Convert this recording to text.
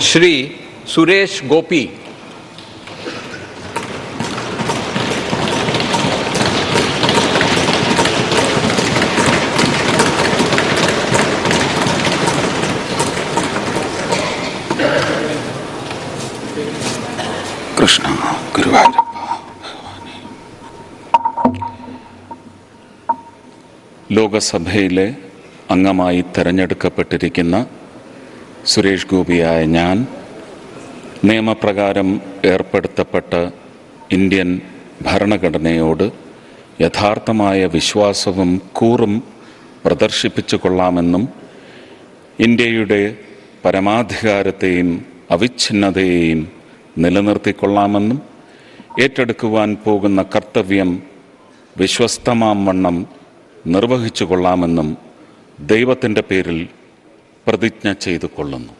ശ്രീ സുരേഷ് ഗോപി. കൃഷ്ണ ഗുരുവായൂരപ്പ ലോകസഭയിലെ അംഗമായി തെരഞ്ഞെടുക്കപ്പെട്ടിരിക്കുന്ന സുരേഷ് ഗോപിയായ ഞാൻ നിയമപ്രകാരം ഏർപ്പെടുത്തപ്പെട്ട ഇന്ത്യൻ ഭരണഘടനയോട് യഥാർത്ഥമായ വിശ്വാസവും കൂറും പ്രദർശിപ്പിച്ചു കൊള്ളാമെന്നും ഇന്ത്യയുടെ പരമാധികാരത്തെയും അവിഛിന്നതയെയും നിലനിർത്തിക്കൊള്ളാമെന്നും ഏറ്റെടുക്കുവാൻ പോകുന്ന കർത്തവ്യം വിശ്വസ്തമാം വണ്ണം നിർവഹിച്ചു കൊള്ളാമെന്നും ദൈവത്തിന്റെ പേരിൽ പ്രതിജ്ഞ ചെയ്തു കൊള്ളുന്നു.